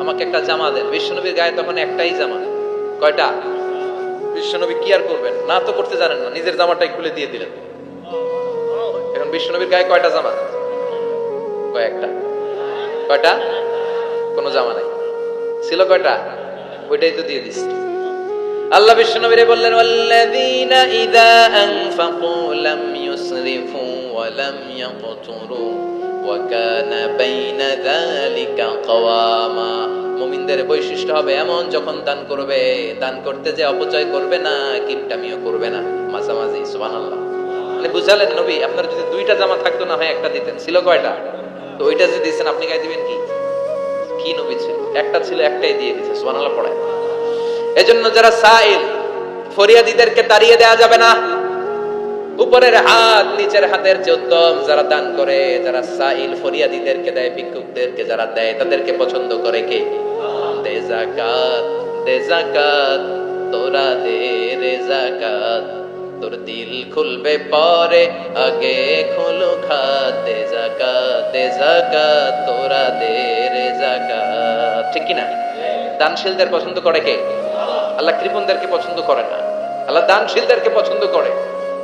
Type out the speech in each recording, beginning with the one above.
আমাকে একটা জামা দেন। বিশ্বনবীর গায়ে তখন একটাই জামা। কয়টা? বিশ্বনবী কি আর করবেন? না তো করতে জানেন না। নিজের জামাটাই খুলে দিয়ে দিলেন। এখন বিশ্বনবীর গায়ে কয়টা জামা? কয়েকটা। কয়টা? কোনো জামা নাই। ছিল কয়টা? ওইটাই তো দিয়ে দিস। আল্লাহ বিশ্বনবীরে বললেন, ওয়াল্লাযীনা ইযা আনফাকু লাম ইউসরিফু ওয়া লাম ইয়াকতুরু। কানা বাইনা যালিকা কাওয়ামা মুমিনদের বৈশিষ্ট্য হবে এমন, যখন দান করবে, দান করতে যে অপচয় করবে না, কিপটামিও করবে না। মাঝামাঝি, সুবহানাল্লাহ। মানে বুঝালেন নবী, আপনার যদি দুইটা জামা থাকতো না হয়, একটা দিতেন। ছিল কয়টা? তো ওইটা যে দিয়েছেন আপনি গায়ে দিবেন কি? কি নবী ছিল? একটা ছিল, একটাই দিয়ে দিয়েছে সুবহানাল্লাহ পড়ায়। এজন্য যারা সাইল, ফরিয়াদিদেরকে তাড়িয়ে দেয়া যাবে না। উপরের হাত, নিচের হাতের যে উত্তম যারা দান করে, যারা সাইল ফরিয়াদিদেরকে দেয়, ভিক্ষুকদেরকে যারা দেয়, তাদেরকে পছন্দ করে কে? দে জাকাত দে জাকাত তোরা দে রে জাকাত তোর দিল খুলবে পরে, আগে খুলো খাত। দে জাকাত দে জাকাত তোরা দে রে জাকাত ঠিক কি না দানশীলদের পছন্দ করে কে? আল্লাহ কৃপণদেরকে পছন্দ করে না। আল্লাহ দানশীলদেরকে পছন্দ করে।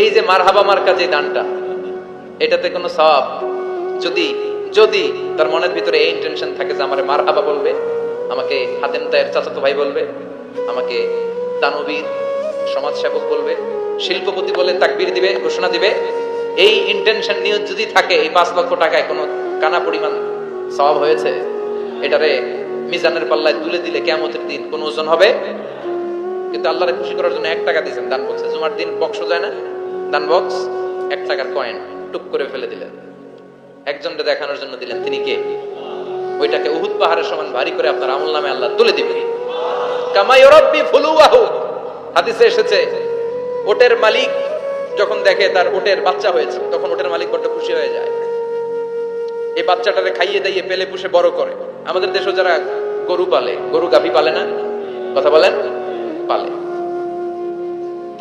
এই যে মারহাবা মার্কা যে দানটা, এটাতে কোনো সব যদি যদি তার মনের ভিতরে এই ইন্টেনশন থাকে যে আমার মারহাবা বলবে, আমাকে হাতেন তায়ের চাচাতো ভাই বলবে, আমাকে দানবীর সমাজসেবক বলবে, শিল্পপতি বলে তাকবীর দিবে, ঘোষণা দিবে, এই ইন্টেনশন নিয়ে যদি থাকে এই পাঁচ লক্ষ টাকায় কোনো কানা পরিমাণ সওয়াব হয়েছে, এটারে মিজানের পাল্লায় তুলে দিলে কেমতের দিন কোন ওজন হবে? কিন্তু আল্লাহরে খুশি করার জন্য এক টাকা দিয়েছেন, দান বক্সে জুমার দিন বক্স যায় না। দান বক্স এক টাকার কয়েন টুক করে ফেলে দিলেন। একজনকে দেখানোর জন্য দিলেন, তিনি কে? ওইটাকে উহুদ পাহাড়ের সমান ভারী করে আপনার আমল নামে আল্লাহ তুলে দিবে কামাই রব্বি ফুলুয়াহু। হাদিসে এসেছে, ওটের মালিক যখন দেখে তার ওটের বাচ্চা হয়েছে, তখন ওটের মালিক বড্ড খুশি হয়ে যায়। এই বাচ্চাটারে খাইয়ে দাইয়ে পেলে পুষে বড় করে। আমাদের দেশে যারা গরু পালে, গরু গাভী পালে না? কথা বলেন? পালে।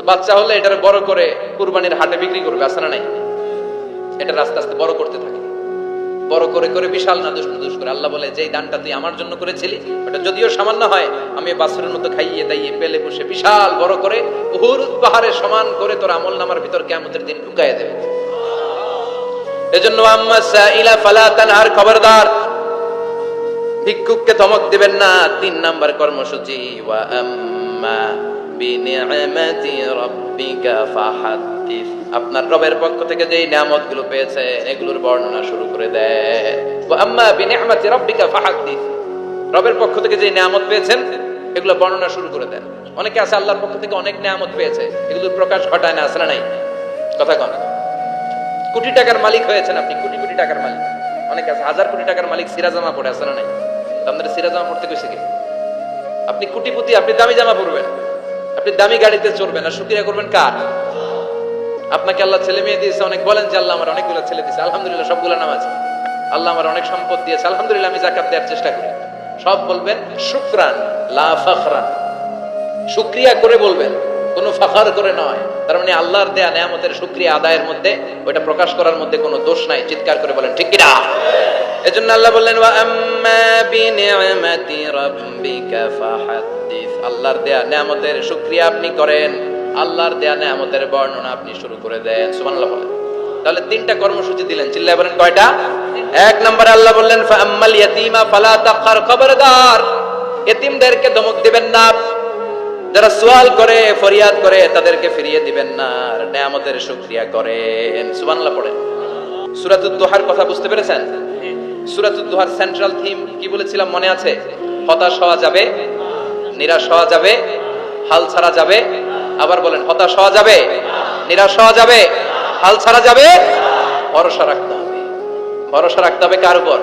বাচ্চা হলে এটারে বড় করে কুরবানির হাটে বিক্রি করবে আসে না নাই? এটা আস্তে আস্তে বড় করতে থাকে। বড় করে করে বিশাল নাদুস নাদুস করে আল্লাহ বলে যে দানটা তুই আমার জন্য করেছিলি, ওটা যদিও সামান্য হয়, আমি বাছুরের মতো খাইয়ে দাইয়ে পেলে বসে বিশাল বড় করে উহুর পাহাড়ে সমান করে তোর আমল নামার ভিতর কেমতের দিন ঢুকাই দেবে। এজন্য আম্মা সাইলা ফালা তানহার খবরদার, ভিক্ষুককে ধমক দিবেন না, তিন নাম্বার কর্মসূচি, ওয়া আম্মা আপনার রবের পক্ষ থেকে যেই নিয়ামতগুলো পেয়েছে, এগুলোর বর্ণনা শুরু করে দেন রবের পক্ষ থেকে যে নিয়ামত পেয়েছেন, এগুলো বর্ণনা শুরু করে দেন। অনেকে আছে আল্লাহর পক্ষ থেকে অনেক নিয়ামত পেয়েছে, এগুলোর প্রকাশ ঘটায় না আসলে নাই? কথা কন। কোটি টাকার মালিক হয়েছেন আপনি, কোটি কোটি টাকার মালিক। অনেকে আছে, হাজার কোটি টাকার মালিক সিরাজামা পড়ে না নাই? আপনাদের সিরাজামা পড়তে কইছে কি? আপনি কোটিপতি, আপনি দামি জামা পরবেন। আপনি দামি গাড়িতে চলবেন আর শুক্রিয়া করবেন কার? আপনাকে আল্লাহ ছেলে মেয়ে দিয়েছে, অনেক বলেন যে আল্লাহ আমার অনেকগুলো ছেলে দিয়েছে। আলহামদুলিল্লাহ সবগুলো নাম আছে। আল্লাহ আমার অনেক সম্পদ দিয়েছে। আলহামদুলিল্লাহ, আমি জাকাত দেওয়ার চেষ্টা করি। সব বলবেন, শুক্রান, লা ফখরান। শুক্রিয়া করে বলবেন, কোনো ফাখার করে নয়। তার মানে আল্লাহর দেয়া নেয়ামতের শুক্রিয়া আদায়ের মধ্যে ওটা প্রকাশ করার মধ্যে কোনো দোষ নাই, চিৎকার করে বলেন, ঠিক কিনা? এজন্য আল্লাহ বললেন আল্লাহর দেয়া নেয়ামতের শুক্রিয়া আপনি করেন, আল্লাহর দেয়া নেয়ামতের বর্ণনা আপনি শুরু করে দেন, সুবহানাল্লাহ বলেন। তাহলে তিনটা কর্মসূচি দিলেন, চিল্লায় বলেন কয়টা? এক নম্বরে আল্লাহ বললেন ফাআম্মাল ইয়াতীমা ফালা তাকহার খবরদার এতিমদেরকে ধমক দিবেন না যারা সোয়াল করে, ফরিয়াদ করে, তাদেরকে ফিরিয়ে দিবেন না। আর নেয়ামতের শুকরিয়া করেন। সুবহানাল্লাহ পড়েন। সূরাতুদ দোহার কথা বুঝতে পেরেছেন? সূরাতুদ দোহার সেন্ট্রাল থিম কি বলেছিলাম মনে আছে? হতাশ হওয়া যাবে, নিরাশ হওয়া যাবে, হাল ছাড়া যাবে, আবার বলেন, হতাশ হওয়া যাবে, নিরাশ হওয়া যাবে, হাল ছাড়া যাবে, ভরসা রাখতে হবে। ভরসা রাখতে হবে কার উপর?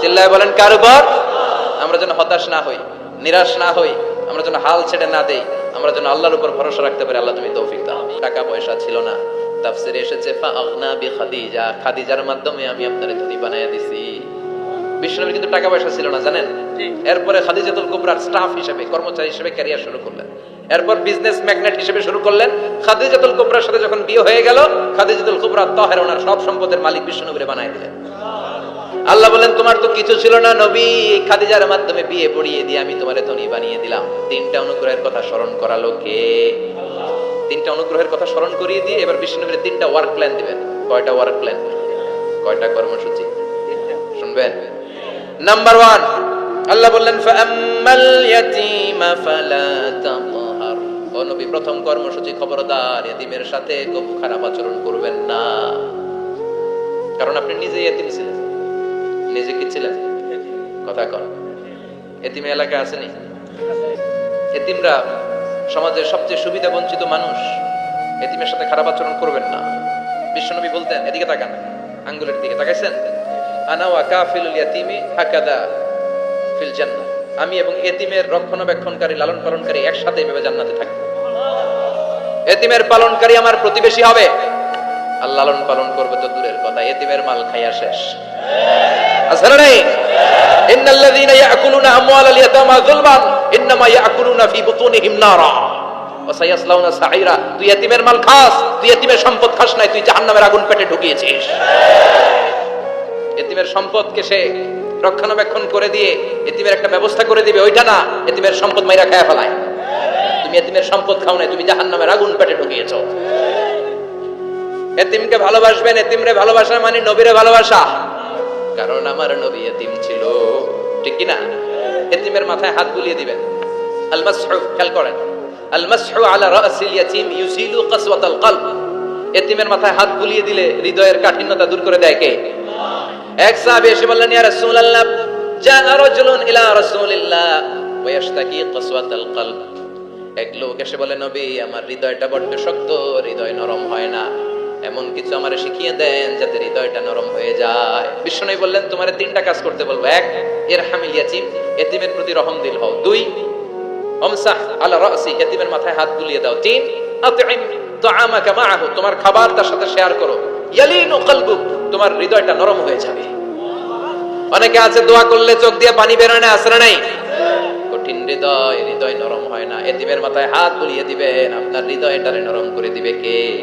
চিল্লায় বলেন, কার উপর? আমরা যেন হতাশ না হই, নিরাশ না হই। আমরা যেন হাল ছেড়ে না দেই আমরা যেন আল্লাহর উপর ভরসা রাখতে পারি আল্লাহ তুমি তৌফিক দাও। টাকা পয়সা ছিল না। তাফসিরে এসেছে ফা আগনা বি খাদিজা খাদিজার মাধ্যমে আমি আপনারে ধনী বানায়া দিছি। বিষ্ণুনবীর কিন্তু টাকা পয়সা ছিল না জানেন? এরপরে খাদিজাতুল কুবরার স্টাফ হিসেবে কর্মচারী হিসেবে ক্যারিয়ার শুরু করলেন। এরপর বিজনেস ম্যাগনেট হিসেবে শুরু করলেন। খাদিজাতুল কুবরার সাথে যখন বিয়ে হয়ে গেল খাদিজাতুল কুবরা তাহের ওনার সব সম্পদের মালিক বিষ্ণুনবীরে বানায় দিলেন। আল্লাহ বলেন, তোমার তো কিছু ছিল না নবী। খাদিজার মাধ্যমে বিয়ে পড়িয়ে দিয়ে আমি তোমার ধনী বানিয়ে দিলাম। তিনটা অনুগ্রহের কথা স্মরণ করালো কে? তিনটা অনুগ্রহের কথা স্মরণ করিয়ে দিয়ে এবার বিষ্ণুনবীর তিনটা ওয়ার্ক প্ল্যান দিবেন। কয়টা ওয়ার্ক প্ল্যান কয়টা কর্মসূচি? শুনবেন? নাম্বার ওয়ান আল্লাহ বললেন, ফাআম্মাল ইয়াতীমা ফালা তাকহার ও নবী, প্রথম কর্মসূচি খবরদার। এতিমের সাথে খুব খারাপ আচরণ করবেন না। কারণ আপনি নিজে এতিম ছিলেন। নিজে কি ছিলেন কথা কর এতিমে এলাকা আসেনি? এতিমরা সমাজের সবচেয়ে সুবিধা বঞ্চিত মানুষ। এতিমের সাথে খারাপ আচরণ করবেন না। বিশ্বনবী বলতেন, এদিকে তাকান, আঙ্গুলের দিকে তাকাইছেন? আনা ওয়া কাফিলুল ইয়াতিমি হাকাদা ফিল আমি এবং এতিমের রক্ষণাবেক্ষণকারী লালন পালনকারী একসাথে এভাবে জান্নাতে থাকব। এতিমের পালনকারী আমার প্রতিবেশী হবে। আর লালন পালন করবে তো দূরের কথা, এতিমের মাল খাইয়া শেষ। সম্পদ খাস তুই জাহান্নামের পেটে ঢুকিয়েছিস। সে রক্ষণাবেক্ষণ করে দিয়ে এতিমের একটা ব্যবস্থা করে দিবে, ওইটা না, এতিমের সম্পদ মাইরা খায় ফেলায়। তুমি এতিমের সম্পদ খাও নাই, তুমি জাহান্নামের আগুন পেটে ঢুকিয়েছো। এতিমকে ভালোবাসবেন, এতিমরে ভালোবাসা মানে নবীরে ভালোবাসা। কারণ আমার নবী এতিম ছিল। ঠিক কি না এতিমের মাথায় হাত বুলিয়ে দিবেন। আল মাসহু খেয়াল করেন। আল মাসহু আলা রাসিল ইয়াতিম ইউসিলু কাসওয়াতাল কলব। এতিমের মাথায় হাত বুলিয়ে দিলে হৃদয়ের কাঠিন্যতা দূর করে দেয় কে? এক সাহাবী এসে বললেন, ইয়া রাসূলুল্লাহ জা রাজুলুন ইলা রাসূলিল্লাহ ওয়া ইয়াশতাকি কাসওয়াতাল কলব। এক লোক এসে বলে, নবী, আমার হৃদয়টা বড্ড শক্ত, হৃদয় নরম হয় না। এমন কিছু আমারে শিখিয়ে দেন যাতে হৃদয়টা নরম হয়ে যায়। বিষ্ণু বললেন, তোমার তিনটা কাজ করতে বলব। এক, এর হামিল ইয়াতিম এতিমের প্রতি রহম দিল হও। দুই, অমসাহ আলা রাসি এতিমের মাথায় হাত বুলিয়ে দাও। তিন, আতইম তাআমাকা মাআহু, তোমার খাবার তার সাথে শেয়ার করো। ইয়ালিনু কলবুক, তোমার হৃদয়টা নরম হয়ে যাবে। অনেকে আছে, দোয়া করলে চোখ দিয়ে পানি বের হয় না আসলে নাই? কঠিন হৃদয় হৃদয় নরম হয় না। এতিমের মাথায় হাত বুলিয়ে দিবেন, আপনার হৃদয়টারে নরম করে দিবে কে?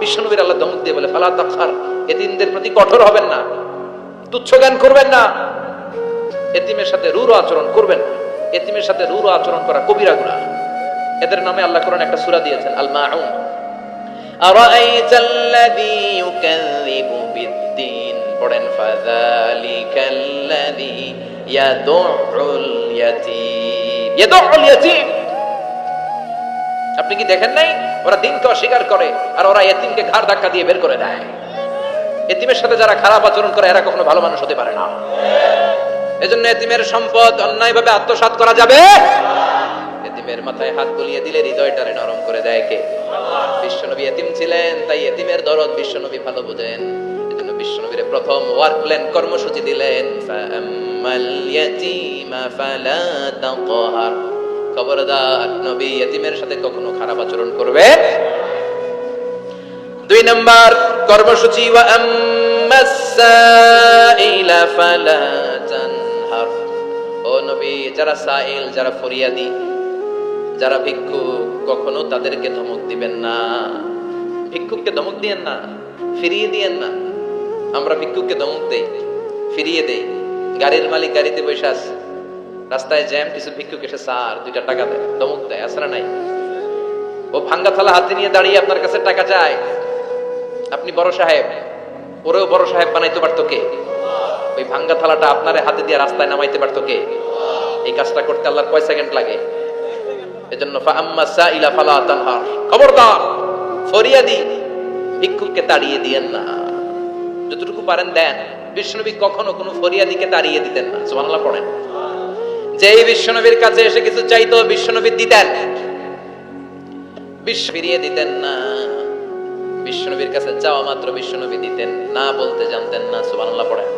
বিশ্বনবীর আল্লাহ ধমক দিয়ে বলে ফালা তাখার এতিমদের প্রতি কঠোর হবেন না তুচ্ছ জ্ঞান করবেন না এতিমের সাথে রুর আচরণ করবেন না এতিমের সাথে রুর আচরণ করা কবিরা গুনাহ এদের নামে আল্লাহ কোরআন একটা সূরা দিয়েছেন আল মাউন أرأيت الذي يكذب بالدين পড়েন فذلك الذي يدع اليتيم يدع اليتيم আপনি কি দেখেন নাই? ওরা দিনকে অস্বীকার করে আর ওরা এতিমকে ঘাড় ধাক্কা দিয়ে বের করে দেয়। এতিমের সাথে যারা খারাপ আচরণ করে, এরা কখনো ভালো মানুষ হতে পারে না। এজন্য এতিমের সম্পদ অন্যায়ভাবে আত্মসাৎ করা যাবে। এতিমের মাথায় হাত বুলিয়ে দিলে হৃদয়টারে নরম করে দেয় কে? বিশ্বনবী এতিম ছিলেন, তাই এতিমের দরদ বিশ্বনবী ভালো বোঝেন। এজন্য বিশ্বনবীর প্রথম ওয়ার্ক প্ল্যান কর্মসূচি দিলেন। ফাআম্মাল ইয়াতীমা ফালা তাকহার। খবরদার নবী এতিমের সাথে কখনো খারাপ আচরণ করবে? দুই নাম্বার, কর্মসূচি ও নবী, যারা সাইল, যারা ফরিয়াদি, যারা ভিক্ষুক, কখনো তাদেরকে ধমক দিবেন না। ভিক্ষুককে ধমক দিয়েন না, ফিরিয়ে দিয়েন না। আমরা ভিক্ষুককে ধমক দেই, ফিরিয়ে দেই। গাড়ির মালিক গাড়িতে বসে আছে। রাস্তায় জ্যাম কিছু ভিক্ষুক এসে, স্যার, দুইটা টাকা দেয় ধমক দেয়, আসলে নাই। ও ভাঙ্গা থালা হাতে নিয়ে দাঁড়িয়ে আপনার কাছে টাকা চায়। আপনি বড় সাহেব, ওরেও বড় সাহেব বানাইতে পারতো কে? ওই ভাঙ্গা থালাটা আপনার হাতে দিয়ে রাস্তায় নামাইতে পারতো কে? এই কাজটা করতে আল্লাহর কয় সেকেন্ড লাগে? এজন্য সাইলা ফালা তানহার। খবরদার, ফরিয়াদি, ভিক্ষুককে তাড়িয়ে দিয়েন না। যতটুকু পারেন দেন। বিষ্ণুনবী কখনো কোনো ফরিয়াদিকে তাড়িয়ে দিতেন না। সুবহানাল্লাহ, পড়েন। যেই বিশ্বনবীর কাছে এসে কিছু চাইতো, বিশ্বনবী দিতেন। বিশ্ব ফিরিয়ে দিতেন না। বিশ্বনবীর কাছে যাওয়া মাত্র বিশ্বনবী দিতেন না বলতে জানতেন না, সুবহানাল্লাহ পড়েন।